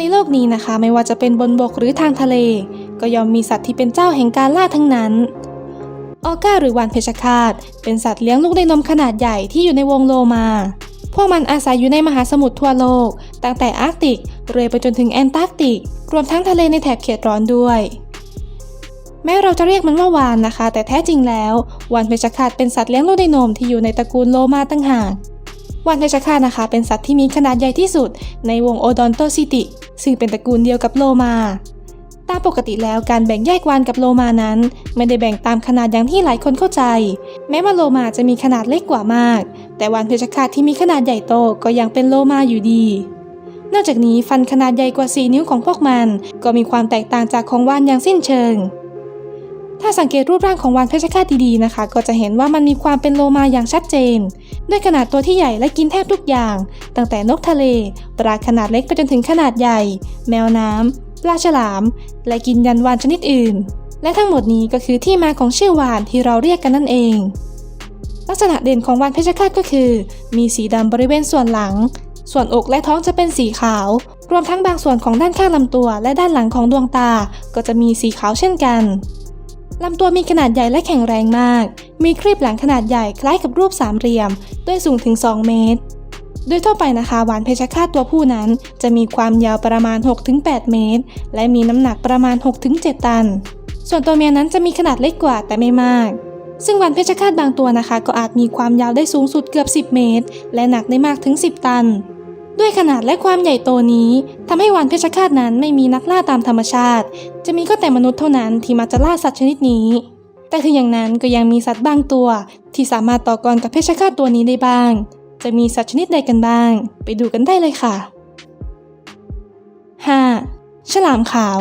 ในโลกนี้นะคะไม่ว่าจะเป็นบนบกหรือทางทะเล ก็ยอมมีสัตว์ที่เป็นเจ้าแห่งการล่าทั้งนั้น ออก้าหรือวานเพชฌฆาตเป็นสัตว์เลี้ยงลูกด้วยนมขนาดใหญ่ที่อยู่ในวงโลมา พวกมันอาศัยอยู่ในมหาสมุทรทั่วโลก ตั้งแต่อาร์กติกเรื่อยไปจนถึงแอนตาร์กติก รวมทั้งทะเลในแถบเขตร้อนด้วย แม้เราจะเรียกมันว่าวานนะคะ แต่แท้จริงแล้ววานเพชฌฆาตเป็นสัตว์เลี้ยงลูกด้วยนมที่อยู่ในตระกูลโลมาตั้งหากวานเพชฌฆาตนะคะ เป็นสัตว์ที่มีขนาดใหญ่ที่สุด ในวงโอดอนโตซิติ ซึ่งเป็นตระกูลเดียวกับโลมา ตามปกติแล้วการแบ่งแยกวานกับโลมานั้น ไม่ได้แบ่งตามขนาดอย่างที่หลายคนเข้าใจ แม้ว่าโลมาจะมีขนาดเล็กกว่ามาก แต่วานเพชฌฆาตที่มีขนาดใหญ่โตก็ยังเป็นโลมาอยู่ดีนอกจากนี้ฟันขนาดใหญ่กว่า 4 นิ้วของพวกมัน ก็มีความแตกต่างจากของวานอย่างสิ้นเชิง ถ้าสังเกตรูปร่างของวานเพชฌฆาตดีๆนะคะ ก็จะเห็นว่ามันมีความเป็นโลมาอย่างชัดเจน ด้วยขนาดตัวที่ใหญ่และกินแทบทุกอย่าง ตั้งแต่นกทะเล ปลาขนาดเล็กไปจนถึงขนาดใหญ่ แมวน้ำปลาฉลาม และกินยันวานชนิดอื่น และทั้งหมดนี้ก็คือที่มาของชื่อวานที่เราเรียกกันนั่นเอง ลักษณะเด่นของวานเพชฌฆาตก็คือ มีสีดำบริเวณส่วนหลัง ส่วนอกและท้องจะเป็นสีขาว รวมทั้งบางส่วนของด้านข้างลำตัว และด้านหลังของดวงตา ก็จะมีสีขาวเช่นกัน ลำตัวมีขนาดใหญ่และแข็งแรงมาก มีครีบหลังขนาดใหญ่คล้ายกับรูปสามเหลี่ยม ด้วยสูงถึง 2 เมตร โดยทั่วไปนะคะหวานเพชฌฆาตตัวผู้นั้น จะมีความยาวประมาณ 6-8 เมตร และมีน้ำหนักประมาณ 6-7 ตัน ส่วนตัวเมียนั้นจะมีขนาดเล็กกว่าแต่ไม่มาก ซึ่งหวานเพชฌฆาตบางตัวนะคะ ก็อาจมีความยาวได้สูงสุดเกือบ 10 เมตร และหนักได้มากถึง 10 ตัน ด้วยขนาดและความใหญ่โตนี้ทำให้วานเพชฌฆาตนั้นไม่มีนักล่าตามธรรมชาติ จะมีก็แต่มนุษย์เท่านั้นที่มาจะล่าสัตว์ชนิดนี้ แต่ถึงอย่างนั้นก็ยังมีสัตว์บางตัว ที่สามารถต่อกรกับเพชฌฆาตตัวนี้ได้บ้าง จะมีสัตว์ชนิดใดกันบ้าง ไปดูกันได้เลยค่ะ 5. ฉลามขาว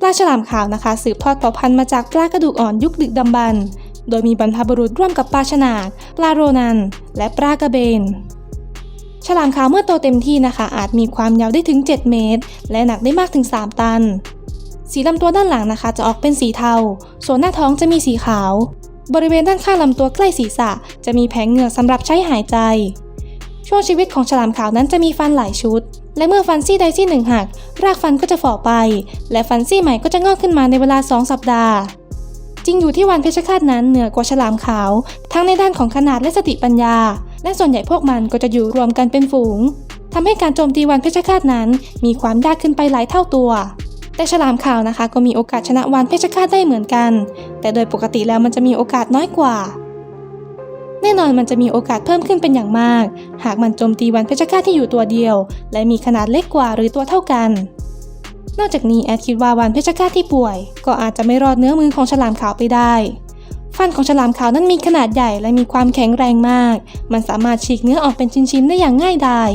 ปลาฉลามขาวนะคะ สืบทอดเผ่าพันธุ์มาจากปลากระดูกอ่อนยุคดึกดำบรรพ์โดยมีบรรพบุรุษร่วมกับปลาฉนากปลาโรนัน และปลากระเบน ลามขาวเมื่อโตเต็มที่นะคะ อาจมีความยาวได้ถึง 7 เมตร และหนักได้มากถึง 3 ตัน สีลำตัวด้านหลังนะคะ จะออกเป็นสีเทา ส่วนหน้าท้องจะมีสีขาว บริเวณด้านข้างลำตัวใกล้ศีรษะ จะมีแผงเหงือกสำหรับใช้หายใจ ช่วงชีวิตของฉลามขาวนั้นจะมีฟันหลายชุด และเมื่อฟันซี่ใดซี่หนึ่งหัก รากฟันก็จะฝ่อไป และฟันซี่ใหม่ก็จะงอกขึ้นมาในเวลา 2 สัปดาห์จริงอยู่ที่วันเพชฌฆาตนั้นเหนือกว่าฉลามขาว ทั้งในด้านของขนาดและสติปัญญา และส่วนใหญ่พวกมันก็จะอยู่รวมกันเป็นฝูงทำให้การโจมตีวันเพชฌฆาตนั้น มีความยากขึ้นไปหลายเท่าตัว แต่ฉลามขาวนะคะ ก็มีโอกาสชนะวานเพชฌฆาตได้เหมือนกัน แต่โดยปกติแล้วมันจะมีโอกาสน้อยกว่า แน่นอนมันจะมีโอกาสเพิ่มขึ้นเป็นอย่างมาก หากมันโจมตีวันเพชฌฆาตที่อยู่ตัวเดียว และมีขนาดเล็กกว่าหรือตัวเท่ากัน นอกจากนี้แอดคิดว่าวันเพชฌฆาตที่ป่วย ก็อาจจะไม่รอดเนื้อมือของฉลามขาวไปได้ ฟันของฉลามขาวนั้นมีขนาดใหญ่และมีความแข็งแรงมาก มันสามารถฉีกเนื้อออกเป็นชิ้นๆได้อย่างง่ายดาย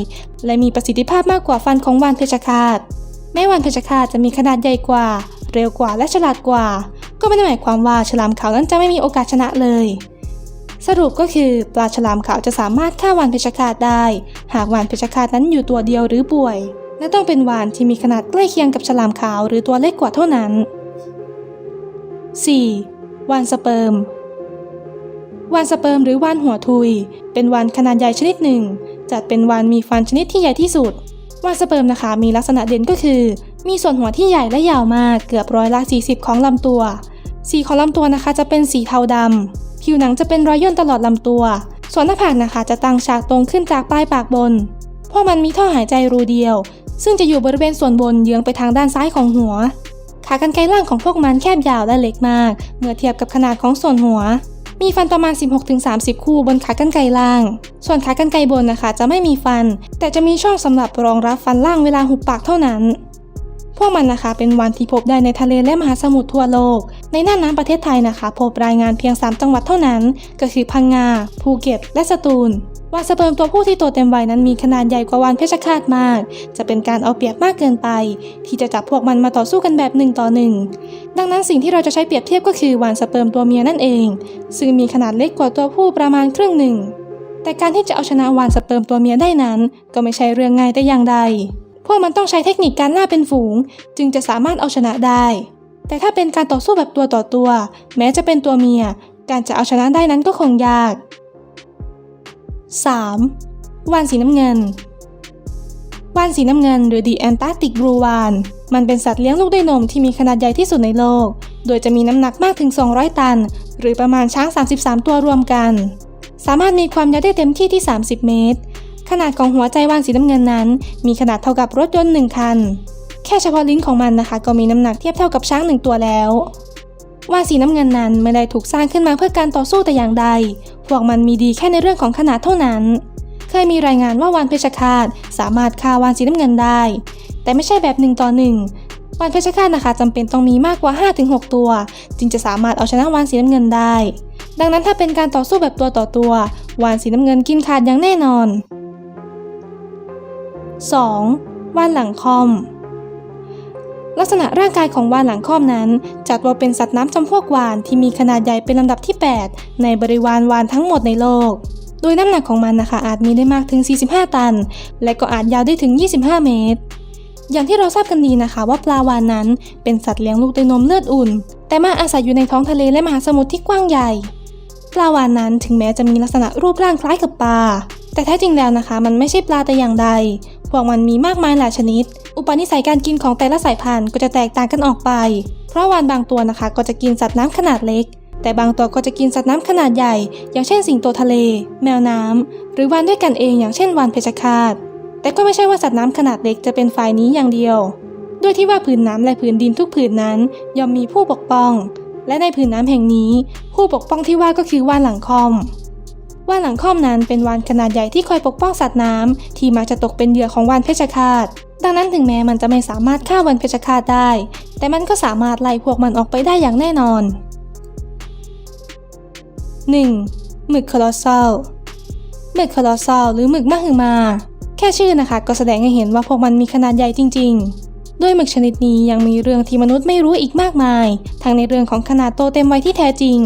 และมีประสิทธิภาพมากกว่าฟันของวานเพชฌฆาตแม้วานเพชฌฆาตจะมีขนาดใหญ่กว่า เร็วกว่าและฉลาดกว่า ก็ไม่ได้หมายความว่าฉลามขาวนั้นจะไม่มีโอกาสชนะเลย สรุปก็คือปลาฉลามขาวจะสามารถฆ่าวานเพชฌฆาตได้ หากวานเพชฌฆาตนั้นอยู่ตัวเดียวหรือป่วย และต้องเป็นวานที่มีขนาดใกล้เคียงกับฉลามขาวหรือตัวเล็กกว่าเท่านั้น 4. วานสเปิร์ม วานสเปิร์มหรือวานหัวทุย เป็นวานขนาดใหญ่ชนิดหนึ่ง จัดเป็นวานมีฟันชนิดที่ใหญ่ที่สุดวานสเปิร์มนะคะมีลักษณะเด่นก็คือ มีส่วนหัวที่ใหญ่และยาวมากเกือบร้อยละ 40 ของลำตัว สีของลำตัวนะคะจะเป็นสีเทาดำผิวหนังจะเป็นรอยย่นตลอดลำตัว ส่วนหน้าผากนะคะจะตั้งฉากตรงขึ้นจากปลายปากบนเพราะมันมีท่อหายใจรูเดียว ซึ่งจะอยู่บริเวณส่วนบนเยื้องไปทางด้านซ้ายของหัว ขากรรไกรล่างของพวกมันแคบยาวและเล็กมาก เมื่อเทียบกับขนาดของส่วนหัว มีฟันประมาณ 16-30 คู่บนขากรรไกรล่าง ส่วนขากรรไกรบนนะคะ จะไม่มีฟัน แต่จะมีช่องสำหรับรองรับฟันล่างเวลาหุบปากเท่านั้น พวกมันนะคะเป็นวันที่พบได้ในทะเลและมหาสมุทรทั่วโลก ในน่านน้ำประเทศไทยนะคะ พบรายงานเพียง 3 จังหวัดเท่านั้น ก็คือพังงาภูเก็ต และสตูล วานสเปิร์มตัวผู้ที่โตเต็มวัยนั้นมีขนาดใหญ่กว่าวานเพชฌฆาตมาก จะเป็นการเอาเปรียบมากเกินไป ที่จะจับพวกมันมาต่อสู้กันแบบหนึ่งต่อหนึ่ง ดังนั้นสิ่งที่เราจะใช้เปรียบเทียบก็คือวานสเปิร์มตัวเมียนั่นเอง ซึ่งมีขนาดเล็กกว่าตัวผู้ประมาณครึ่งหนึ่ง แต่การที่จะเอาชนะวานสเปิร์มตัวเมียได้นั้น ก็ไม่ใช่เรื่องง่ายแต่อย่างใด พวกมันต้องใช้เทคนิคการล่าเป็นฝูง จึงจะสามารถเอาชนะได้ แต่ถ้าเป็นการต่อสู้แบบตัวต่อตัว แม้จะเป็นตัวเมีย การจะเอาชนะได้นั้นก็คงยาก 3. วานสีน้ำเงิน วานสีน้ำเงินหรือ The Antarctic Blue Whale มันเป็นสัตว์เลี้ยงลูกด้วยนมที่มีขนาดใหญ่ที่สุดในโลก โดยจะมีน้ำหนักมากถึง 200 ตัน หรือประมาณช้าง 33 ตัวรวมกัน สามารถมีความยาวได้เต็มที่ที่ 30 เมตร ขนาดของหัวใจวานสีน้ำเงินนั้น มีขนาดเท่ากับรถยนต์หนึ่งคัน แค่เฉพาะลิ้นของมันนะคะ ก็มีน้ำหนักเทียบเท่ากับช้างหนึ่งตัวแล้ว ว่านสีน้ำเงินนั้นไม่ได้ถูกสร้างขึ้นมาเพื่อการต่อสู้แต่อย่างใด พวกมันมีดีแค่ในเรื่องของขนาดเท่านั้น เคยมีรายงานว่าวานเพชรฆาตสามารถฆ่าวานสีน้ำเงินได้ แต่ไม่ใช่แบบหนึ่งต่อหนึ่งวานเพชรฆาตนะคะจำเป็นต้องมีมากกว่า 5-6 ตัว จึงจะสามารถเอาชนะวานสีน้ำเงินได้ ดังนั้นถ้าเป็นการต่อสู้แบบตัวต่อตัววานสีน้ำเงินกินขาดอย่างแน่นอน 2. วานหลังคอม ลักษณะร่างกายของวานหลังคอมนั้น จัดว่าเป็นสัตว์น้ำจำพวกวานที่มีขนาดใหญ่เป็นลำดับที่ 8 ในบริวารวานทั้งหมดในโลก โดยน้ำหนักของมันนะคะอาจมีได้มากถึง 45 ตัน และก็อาจยาวได้ถึง 25 เมตร อย่างที่เราทราบกันดีนะคะว่าปลาวานนั้นเป็นสัตว์เลี้ยงลูกด้วยนมเลือดอุ่น แต่มาอาศัยอยู่ในท้องทะเลและมหาสมุทรที่กว้างใหญ่ ปลาวานนั้นถึงแม้จะมีลักษณะรูปร่างคล้ายกับปลา แต่แท้จริงแล้วนะคะ มันไม่ใช่ปลาแต่อย่างใด พวกมันมีมากมายหลายชนิด อุปนิสัยการกินของแต่ละสายพันธุ์ก็จะแตกต่างกันออกไป เพราะวานบางตัวนะคะ ก็จะกินสัตว์น้ำขนาดเล็ก แต่บางตัวก็จะกินสัตว์น้ำขนาดใหญ่ อย่างเช่นสิงโตทะเล แมวน้ำหรือวานด้วยกันเองอย่างเช่นวานเพชรฆาตแต่ก็ไม่ใช่ว่าสัตว์น้ำขนาดเล็กจะเป็นฝ่ายนี้อย่างเดียวด้วยที่ว่าผืนน้ำและผืนดินทุกผืนนั้นย่อมมีผู้ปกป้อง และในผืนน้ำแห่งนี้ ผู้ปกป้องที่ว่าก็คือวานหลังคอม วานหลังค่อมนั้นเป็นวานขนาดใหญ่ที่คอยปกป้องสัตว์น้ำที่มักจะตกเป็นเหยื่อของวานเพชฌฆาต ดังนั้นถึงแม้มันจะไม่สามารถฆ่าวานเพชฌฆาตได้ แต่มันก็สามารถไล่พวกมันออกไปได้อย่างแน่นอน 1. หมึกคอลอสซอลหมึกคอลอสซอลหรือหมึกมหึมา แค่ชื่อนะคะก็แสดงให้เห็นว่าพวกมันมีขนาดใหญ่จริง ๆด้วยหมึกชนิดนี้ยังมีเรื่องที่มนุษย์ไม่รู้อีกมากมาย ทั้งในเรื่องของขนาดโตเต็มวัยที่แท้จริง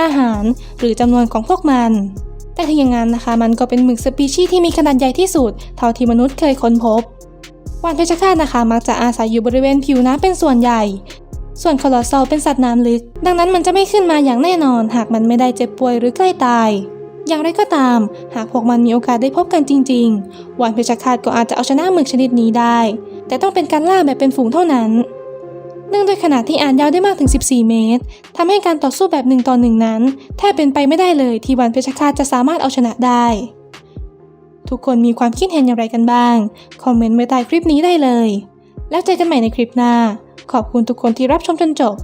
อาหาร หรือจำนวนของพวกมัน แต่ถึงอย่างนั้นนะคะ มันก็เป็นหมึกสปีชีส์ที่มีขนาดใหญ่ที่สุด เท่าที่มนุษย์เคยค้นพบวานเพชฌฆาตนะคะ มักจะอาศัยอยู่บริเวณผิวน้ำเป็นส่วนใหญ่ ส่วนคอลอสซอลเป็นสัตว์น้ำลึก ดังนั้นมันจะไม่ขึ้นมาอย่างแน่นอน หากมันไม่ได้เจ็บป่วยหรือใกล้ตาย อย่างไรก็ตาม หากพวกมันมีโอกาสได้พบกันจริง ๆวานเพชฌฆาตก็อาจจะเอาชนะหมึกชนิดนี้ได้ แต่ต้องเป็นการล่าแบบเป็นฝูงเท่านั้น นื่องด้วยขนาดที่อ่านยาวได้มากถึง 14 เมตรทำให้การต่อสู้แบบหนึ่งต่อหนึ่งนั้น แทบเป็นไปไม่ได้เลยที่วันเพชรฆาตจะสามารถเอาชนะได้ ทุกคนมีความคิดเห็นอย่างไรกันบ้าง คอมเมนต์ไว้ใต้คลิปนี้ได้เลย แล้วเจอกันใหม่ในคลิปหน้า ขอบคุณทุกคนที่รับชมจนจบ